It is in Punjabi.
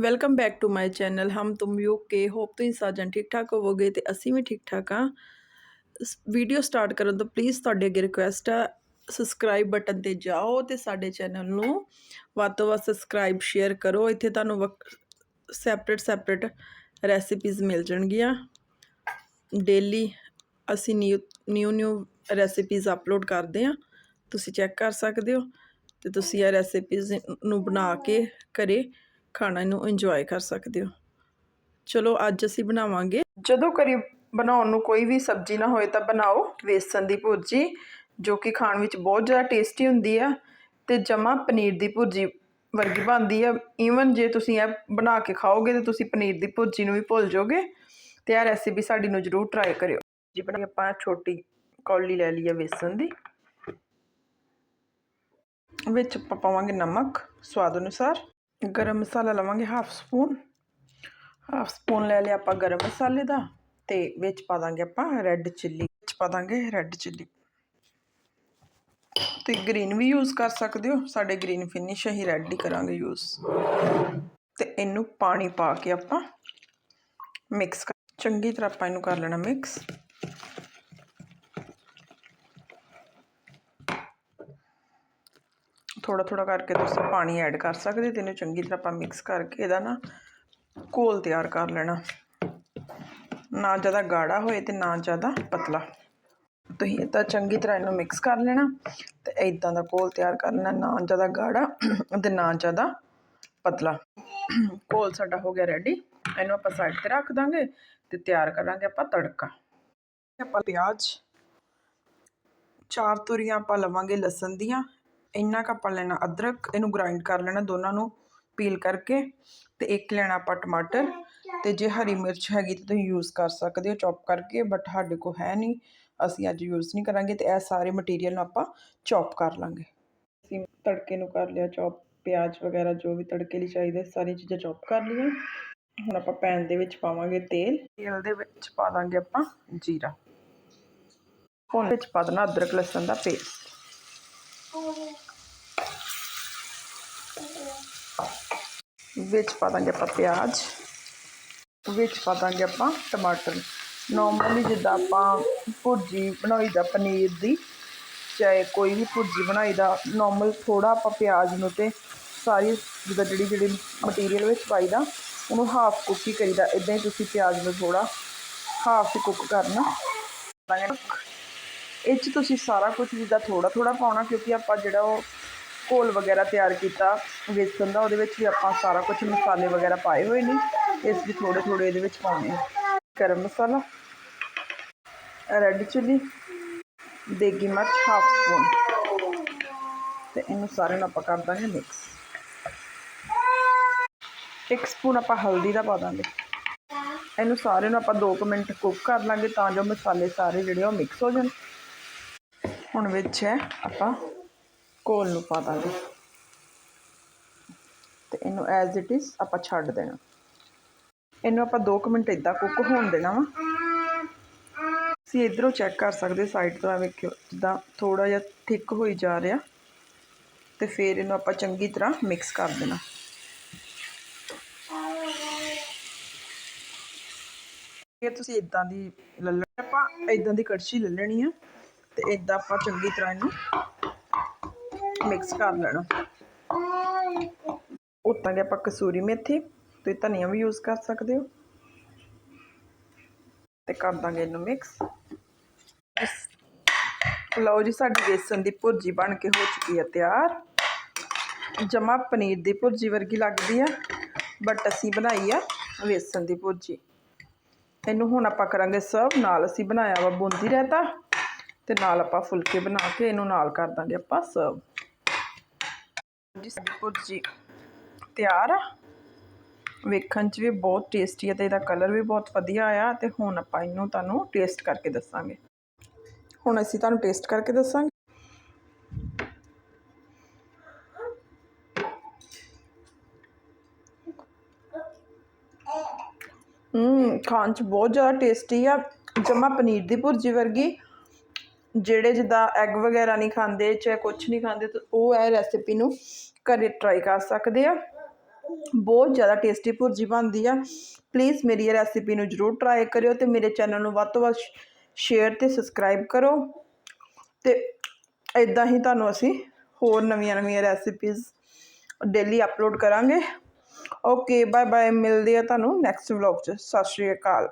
Welcome back to my channel Hum Tum U K hop ਤੁਸੀਂ ਸਾਜਨ ਠੀਕ ਠਾਕ ਹੋਵੋਗੇ ਤੇ ਅਸੀਂ ਵੀ ਠੀਕ ਠਾਕ ਆ ਵੀਡੀਓ ਸਟਾਰਟ ਕਰਨ ਤੋਂ ਪਲੀਜ਼ ਤੁਹਾਡੇ ਅੱਗੇ ਰਿਕੁਐਸਟ ਆ ਸਬਸਕ੍ਰਾਈਬ ਬਟਨ ਤੇ ਜਾਓ ਤੇ ਸਾਡੇ ਚੈਨਲ ਨੂੰ ਵੱਧ ਤੋਂ ਵੱਧ ਸਬਸਕ੍ਰਾਈਬ ਸ਼ੇਅਰ ਕਰੋ। ਇੱਥੇ ਤੁਹਾਨੂੰ ਸੈਪਰੇਟ ਸੈਪਰੇਟ ਰੈਸਿਪੀਜ਼ ਮਿਲ ਜਾਣਗੀਆਂ। ਡੇਲੀ ਅਸੀਂ new new new recipes upload ਕਰਦੇ ਆ ਤੁਸੀਂ ਚੈੱਕ ਕਰ ਸਕਦੇ ਹੋ ਤੇ ਤੁਸੀਂ ਇਹ ਰੈਸਿਪੀਜ਼ ਨੂੰ ਬਣਾ ਕੇ ਘਰੇ ਖਾਣਾ ਨੂੰ ਇੰਜੋਏ ਕਰ ਸਕਦੇ ਹੋ। ਚਲੋ ਅੱਜ ਅਸੀਂ ਬਣਾਵਾਂਗੇ। ਜਦੋਂ ਕਰੀ ਬਣਾਉਣ ਨੂੰ ਕੋਈ ਵੀ ਸਬਜ਼ੀ ਨਾ ਹੋਏ ਤਾਂ ਬਣਾਓ ਵੇਸਣ ਦੀ ਭੁਰਜੀ, ਜੋ ਕਿ ਖਾਣ ਵਿੱਚ ਬਹੁਤ ਜ਼ਿਆਦਾ ਟੇਸਟੀ ਹੁੰਦੀ ਆ ਤੇ ਜਮਾ ਪਨੀਰ ਦੀ ਭੁਰਜੀ ਵਰਗੀ ਬਣਦੀ ਆ। ਈਵਨ ਜੇ ਤੁਸੀਂ ਇਹ ਬਣਾ ਕੇ ਖਾਓਗੇ ਤਾਂ ਤੁਸੀਂ ਪਨੀਰ ਦੀ ਭੁਰਜੀ ਨੂੰ ਵੀ ਭੁੱਲ ਜਾਓਗੇ ਤੇ ਇਹ ਰੈਸਿਪੀ ਸਾਡੀ ਨੂੰ ਜ਼ਰੂਰ ਟਰਾਈ ਕਰਿਓ। ਜੀ ਬਣਾ ਆਪਾਂ ਛੋਟੀ ਕੌਲੀ ਲੈ ਲਈ ਆ ਵੇਸਣ ਦੀ। ਵਿੱਚ ਆਪਾਂ ਪਾਵਾਂਗੇ ਨਮਕ ਸਵਾਦ ਅਨੁਸਾਰ। ਗਰਮ ਮਸਾਲਾ ਲਵਾਂਗੇ ਹਾਫ ਸਪੂਨ ਹਾਫ ਸਪੂਨ ਲੈ ਲਿਆ ਆਪਾਂ ਗਰਮ ਮਸਾਲੇ ਦਾ ਤੇ ਵਿੱਚ ਪਾ ਦਾਂਗੇ ਆਪਾਂ ਰੈੱਡ ਚਿੱਲੀ ਵਿੱਚ ਪਾ ਦਾਂਗੇ ਰੈੱਡ ਚਿੱਲੀ ਤੇ ਗ੍ਰੀਨ ਵੀ ਯੂਜ਼ ਕਰ ਸਕਦੇ ਹੋ। ਸਾਡੇ ਗ੍ਰੀਨ ਫਿਨਿਸ਼ ਅਸੀਂ ਰੈੱਡ ਹੀ ਕਰਾਂਗੇ ਯੂਜ਼ ਤੇ ਇਹਨੂੰ ਪਾਣੀ ਪਾ ਕੇ ਆਪਾਂ ਮਿਕਸ ਕਰ ਚੰਗੀ ਤਰ੍ਹਾਂ ਆਪਾਂ ਇਹਨੂੰ ਕਰ ਲੈਣਾ ਮਿਕਸ ਥੋੜਾ ਥੋੜਾ ਕਰਕੇ ਤੁਸੀਂ ਪਾਣੀ ਐਡ ਕਰ ਸਕਦੇ ਤੇ ਇਹਨੂੰ ਚੰਗੀ ਤਰ੍ਹਾਂ ਆਪਾਂ ਮਿਕਸ ਕਰਕੇ ਇਹਦਾ ਨਾ ਘੋਲ ਤਿਆਰ ਕਰ ਲੈਣਾ। ਨਾ ਜ਼ਿਆਦਾ ਗਾੜਾ ਹੋਏ ਤੇ ਨਾ ਜ਼ਿਆਦਾ ਪਤਲਾ। ਤੁਸੀਂ ਇਦਾਂ ਚੰਗੀ ਤਰ੍ਹਾਂ ਇਹਨੂੰ ਮਿਕਸ ਕਰ ਲੈਣਾ ਤੇ ਇਦਾਂ ਦਾ ਘੋਲ ਤਿਆਰ ਕਰ ਲੈਣਾ, ਨਾ ਜ਼ਿਆਦਾ ਗਾੜਾ ਤੇ ਨਾ ਜ਼ਿਆਦਾ ਪਤਲਾ। ਘੋਲ ਸਾਡਾ ਹੋ ਗਿਆ ਰੈਡੀ ਇਹਨੂੰ ਆਪਾਂ ਸਾਈਡ ਤੇ ਰੱਖ ਦਾਂਗੇ ਤੇ ਤਿਆਰ ਕਰਾਂਗੇ ਆਪਾਂ ਤੜਕਾ। ਆਪਾਂ ਪਿਆਜ਼, ਚਾਰ ਤੁਰੀਆਂ ਆਪਾਂ ਲਵਾਂਗੇ ਲਸਣ ਦੀਆਂ। ਇੰਨਾ ਕੁ ਆਪਾਂ ਲੈਣਾ, ਅਦਰਕ ਇਹਨੂੰ ਗ੍ਰਾਈਂਡ ਕਰ ਲੈਣਾ ਦੋਨਾਂ ਨੂੰ ਪੀਲ ਕਰਕੇ ਅਤੇ ਇੱਕ ਲੈਣਾ ਆਪਾਂ ਟਮਾਟਰ ਅਤੇ ਜੇ ਹਰੀ ਮਿਰਚ ਹੈਗੀ ਤਾਂ ਤੁਸੀਂ ਯੂਜ਼ ਕਰ ਸਕਦੇ ਹੋ ਚੌਪ ਕਰਕੇ ਬਟ ਸਾਡੇ ਕੋਲ ਹੈ ਨਹੀਂ, ਅਸੀਂ ਅੱਜ ਯੂਜ਼ ਨਹੀਂ ਕਰਾਂਗੇ ਤੇ ਇਹ ਸਾਰੇ ਮਟੀਰੀਅਲ ਨੂੰ ਆਪਾਂ ਚੌਪ ਕਰ ਲਾਂਗੇ। ਅਸੀਂ ਤੜਕੇ ਨੂੰ ਕਰ ਲਿਆ ਚੌਪ ਪਿਆਜ਼ ਵਗੈਰਾ ਜੋ ਵੀ ਤੜਕੇ ਲਈ ਚਾਹੀਦੇ, ਸਾਰੀਆਂ ਚੀਜ਼ਾਂ ਚੌਪ ਕਰ ਲਈਆਂ। ਹੁਣ ਆਪਾਂ ਪੈਨ ਦੇ ਵਿੱਚ ਪਾਵਾਂਗੇ ਤੇਲ ਤੇਲ ਦੇ ਵਿੱਚ ਪਾ ਦਾਂਗੇ ਆਪਾਂ ਜੀਰਾ। ਹੁਣ ਵਿੱਚ ਪਾ ਦੇਣਾ ਅਦਰਕ, ਲਸਣ ਦਾ ਪੇਸਟ ਵਿੱਚ ਪਾ ਦਾਂਗੇ ਆਪਾਂ ਪਿਆਜ਼, ਵਿੱਚ ਪਾ ਦਾਂਗੇ ਆਪਾਂ ਟਮਾਟਰ। ਨਾਰਮਲੀ ਜਿੱਦਾਂ ਆਪਾਂ ਭੁਰਜੀ ਬਣਾਈ ਦਾ ਪਨੀਰ ਦੀ, ਚਾਹੇ ਕੋਈ ਵੀ ਭੁਰਜੀ ਬਣਾਈ ਦਾ ਨਾਰਮਲ ਥੋੜਾ ਆਪਾਂ ਪਿਆਜ਼ ਨੂੰ ਤੇ ਸਾਰੀ ਜਿੱਦਾਂ ਜਿਹੜੀ ਜਿਹੜੀ ਮਟੀਰੀਅਲ ਵਿੱਚ ਪਾਈ ਦਾ, ਉਹਨੂੰ ਹਾਫ ਕੁੱਕ ਹੀ ਕਰੀਦਾ। ਇਦਾਂ ਹੀ ਤੁਸੀਂ ਪਿਆਜ਼ ਨੂੰ ਥੋੜਾ ਹਾਫ ਹੀ ਕੁੱਕ ਕਰਨਾ। ਇਹ 'ਚ ਤੁਸੀਂ ਸਾਰਾ ਕੁਝ ਜਿੱਦਾਂ ਥੋੜਾ ਥੋੜਾ ਪਾਉਣਾ, ਕਿਉਂਕਿ ਆਪਾਂ ਜਿਹੜਾ ਉਹ ਘੋਲ ਵਗੈਰਾ ਤਿਆਰ ਕੀਤਾ, ਵੇਸਣ ਦਾ, ਉਹਦੇ ਵਿੱਚ ਵੀ ਆਪਾਂ ਸਾਰਾ ਕੁਝ ਮਸਾਲੇ ਵਗੈਰਾ ਪਾਏ ਹੋਏ ਨੇ। ਇਸ ਲਈ ਥੋੜੇ ਥੋੜੇ ਇਹਦੇ ਵਿੱਚ ਪਾਉਣੇ ਆ। ਗਰਮ ਮਸਾਲਾ, ਰੈੱਡ ਚਿੱਲੀ, ਦੇਗੀ ਮਿਰਚ, ਹਾਫ ਸਪੂਨ। ਤੇ ਇਹਨੂੰ ਸਾਰੇ ਨੂੰ ਆਪਾਂ ਕਰ ਦਾਂਗੇ ਮਿਕਸ ਇੱਕ ਸਪੂਨ ਆਪਾਂ ਹਲਦੀ ਦਾ ਪਾ ਦਾਂਗੇ। ਇਹਨੂੰ ਸਾਰੇ ਨੂੰ ਆਪਾਂ 2 ਮਿੰਟ ਕੁੱਕ ਕਰ ਲਾਂਗੇ ਤਾਂ ਜੋ ਮਸਾਲੇ ਸਾਰੇ ਜਿਹੜੇ ਉਹ ਮਿਕਸ ਹੋ ਜਾਣ। ਹੁਣ ਵਿੱਚ ਹੈ ਆਪਾਂ ਘੋਲ ਨੂੰ ਪਾ ਦਾਂਗੇ। ਤੇ ਇਹਨੂੰ ਐਜ਼ ਇਟ ਇਜ਼ ਆਪਾਂ ਛੱਡ ਦੇਣਾ। ਇਹਨੂੰ ਆਪਾਂ 2 ਮਿੰਟ ਇਦਾਂ ਕੁੱਕ ਹੋਣ ਦੇਣਾ ਵਾ। ਤੁਸੀਂ ਇਧਰੋਂ ਚੈੱਕ ਕਰ ਸਕਦੇ ਸਾਈਡ ਤੋਂ ਆ ਵੇਖਿਓ, ਜਿੱਦਾਂ ਥੋੜਾ ਜਿਹਾ ਥਿਕ ਹੋਈ ਜਾ ਰਿਹਾ। ਤੇ ਫਿਰ ਇਹਨੂੰ ਆਪਾਂ ਚੰਗੀ ਤਰ੍ਹਾਂ ਮਿਕਸ ਕਰ ਦੇਣਾ। ਇਹ ਤੁਸੀਂ ਇਦਾਂ ਦੀ ਲੈ ਆਪਾਂ ਇਦਾਂ ਦੀ ਕੜਛੀ ਲੈ ਲੈਣੀ ਆ। ਤੇ ਇਦਾਂ ਆਪਾਂ ਚੰਗੀ ਤਰ੍ਹਾਂ ਇਹਨੂੰ ਮਿਕਸ ਕਰ ਲੈਣਾ। ਉਤਾਂਗੇ ਆਪਾਂ ਕਸੂਰੀ ਮੇਥੀ ਤੁਸੀਂ ਧਨੀਆ ਵੀ ਯੂਜ਼ ਕਰ ਸਕਦੇ ਹੋ। ਤੇ ਕਰ ਦਾਂਗੇ ਇਹਨੂੰ ਮਿਕਸ ਲਓ ਜੀ, ਸਾਡੀ ਬੇਸਨ ਦੀ ਭੁਰਜੀ ਬਣ ਕੇ ਹੋ ਚੁੱਕੀ ਹੈ ਤਿਆਰ। ਜਮਾ ਪਨੀਰ ਦੀ ਭੁਰਜੀ ਵਰਗੀ ਲੱਗਦੀ ਆ ਬਟ ਅਸੀਂ ਬਣਾਈ ਆ ਵੇਸਣ ਦੀ ਭੁਰਜੀ। ਇਹਨੂੰ ਹੁਣ ਆਪਾਂ ਕਰਾਂਗੇ ਸਰਵ ਨਾਲ ਅਸੀਂ ਬਣਾਇਆ ਵਾ ਬੂੰਦੀ ਰਹਿਤਾ ਤੇ ਨਾਲ ਆਪਾਂ ਫੁਲਕੇ ਬਣਾ ਕੇ ਇਹਨੂੰ ਨਾਲ ਕਰ ਦਾਂਗੇ ਆਪਾਂ ਸਰਵ ਜੀ ਭੁਰਜੀ ਤਿਆਰ ਆ। ਵੇਖਣ 'ਚ ਵੀ ਬਹੁਤ ਟੇਸਟੀ ਹੈ ਤੇ ਇਹਦਾ ਕਲਰ ਵੀ ਬਹੁਤ ਵਧੀਆ ਆਇਆ ਤੇ ਹੁਣ ਆਪਾਂ ਇਹਨੂੰ ਤੁਹਾਨੂੰ ਟੇਸਟ ਕਰਕੇ ਦੱਸਾਂਗੇ। ਹੁਣ ਅਸੀਂ ਤੁਹਾਨੂੰ ਟੇਸਟ ਕਰਕੇ ਦੱਸਾਂਗੇ। ਹੂੰ, ਖਾਣ 'ਚ ਬਹੁਤ ਜ਼ਿਆਦਾ ਟੇਸਟੀ ਆ। ਜਮਾ ਪਨੀਰ ਦੀ ਭੁਰਜੀ ਵਰਗੀ। ਜਿਹੜੇ ਜਿੱਦਾਂ ਐਗ ਵਗੈਰਾ ਨਹੀਂ ਖਾਂਦੇ, ਚਾਹੇ ਕੁਛ ਨਹੀਂ ਖਾਂਦੇ, ਤਾਂ ਉਹ ਇਹ ਰੈਸਿਪੀ ਨੂੰ ਘਰ ਟਰਾਈ ਕਰ ਸਕਦੇ ਆ। ਬਹੁਤ ਜ਼ਿਆਦਾ ਟੇਸਟੀ ਭੁਰਜੀ ਬਣਦੀ ਆ। ਪਲੀਜ਼ ਮੇਰੀ ਇਹ ਰੈਸਿਪੀ ਨੂੰ ਜਰੂਰ ਟਰਾਈ ਕਰਿਓ ਤੇ ਮੇਰੇ ਚੈਨਲ ਨੂੰ ਵੱਧ ਤੋਂ ਵੱਧ ਸ਼ੇਅਰ ਤੇ ਸਬਸਕ੍ਰਾਈਬ ਕਰੋ। ਤੇ ਇਦਾਂ ਹੀ ਤੁਹਾਨੂੰ ਅਸੀਂ ਹੋਰ ਨਵੀਆਂ ਨਵੀਆਂ ਰੈਸਿਪੀਜ਼ ਡੇਲੀ ਅਪਲੋਡ ਕਰਾਂਗੇ। ਓਕੇ ਬਾਏ ਬਾਏ ਮਿਲਦੇ ਆ ਤੁਹਾਨੂੰ ਨੈਕਸਟ ਵਲੌਗ 'ਚ। ਸਤਿ ਸ਼੍ਰੀ ਅਕਾਲ।